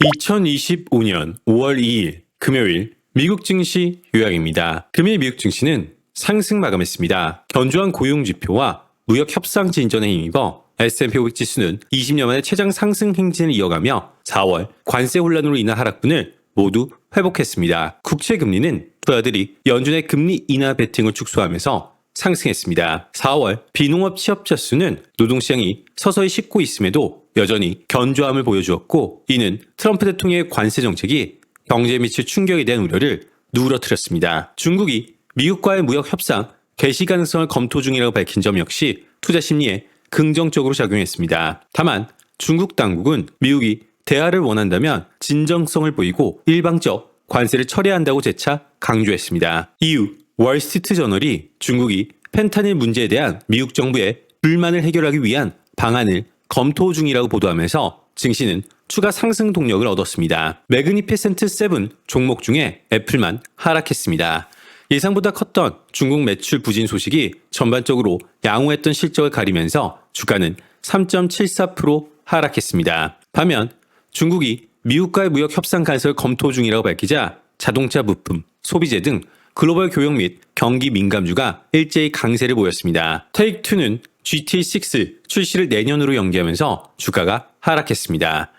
2025년 5월 2일 금요일 미국 증시 요약입니다. 금일 미국 증시는 상승 마감했습니다. 견조한 고용 지표와 무역 협상 진전에 힘입어 S&P 500 지수는 20년 만에 최장 상승 행진을 이어가며 4월 관세 혼란으로 인한 하락분을 모두 회복했습니다. 국채 금리는 투자들이 연준의 금리 인하 베팅을 축소하면서 상승했습니다. 4월 비농업 취업자 수는 노동시장이 서서히 식고 있음에도 여전히 견조함을 보여주었고 이는 트럼프 대통령의 관세 정책이 경제에 미칠 충격에 대한 우려를 누그러뜨렸습니다. 중국이 미국과의 무역 협상 개시 가능성을 검토 중이라고 밝힌 점 역시 투자 심리에 긍정적으로 작용했습니다. 다만 중국 당국은 미국이 대화를 원한다면 진정성을 보이고 일방적 관세를 철회한다고 재차 강조했습니다. 이후 월스트리트 저널이 중국이 펜타닐 문제에 대한 미국 정부의 불만을 해결하기 위한 방안을 검토 중이라고 보도하면서 증시는 추가 상승 동력을 얻었습니다. 매그니피센트 7 종목 중에 애플만 하락했습니다. 예상보다 컸던 중국 매출 부진 소식이 전반적으로 양호했던 실적을 가리면서 주가는 3.74% 하락했습니다. 반면 중국이 미국과의 무역 협상 간섭을 검토 중이라고 밝히자 자동차 부품, 소비재 등 글로벌 교역 및 경기 민감주가 일제히 강세를 보였습니다. 테이크2는 GT6 출시를 내년으로 연기하면서 주가가 하락했습니다.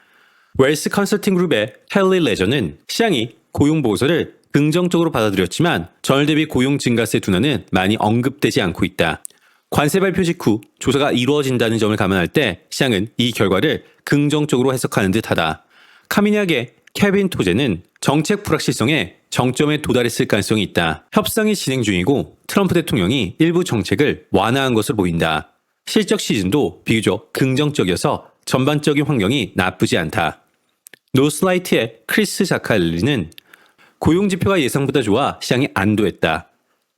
웰스 컨설팅 그룹의 헬리 레저는 시장이 고용 보고서를 긍정적으로 받아들였지만 전월 대비 고용 증가세 둔화는 많이 언급되지 않고 있다. 관세 발표 직후 조사가 이루어진다는 점을 감안할 때 시장은 이 결과를 긍정적으로 해석하는 듯하다. 카미니악의 케빈 토제는 정책 불확실성에 정점에 도달했을 가능성이 있다. 협상이 진행 중이고 트럼프 대통령이 일부 정책을 완화한 것으로 보인다. 실적 시즌도 비교적 긍정적이어서 전반적인 환경이 나쁘지 않다. 노스라이트의 크리스 자칼리는 고용 지표가 예상보다 좋아 시장이 안도했다.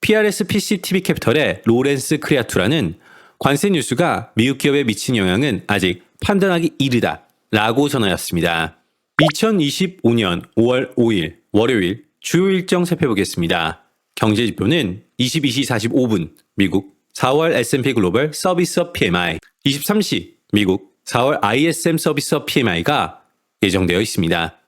PRS PCTV 캐피털의 로렌스 크리아투라는 관세 뉴스가 미국 기업에 미친 영향은 아직 판단하기 이르다 라고 전하였습니다. 2025년 5월 5일 월요일 주요 일정 살펴보겠습니다. 경제 지표는 22시 45분 미국 4월 S&P 글로벌 서비스업 PMI 23시 미국 4월 ISM 서비스업 PMI가 예정되어 있습니다.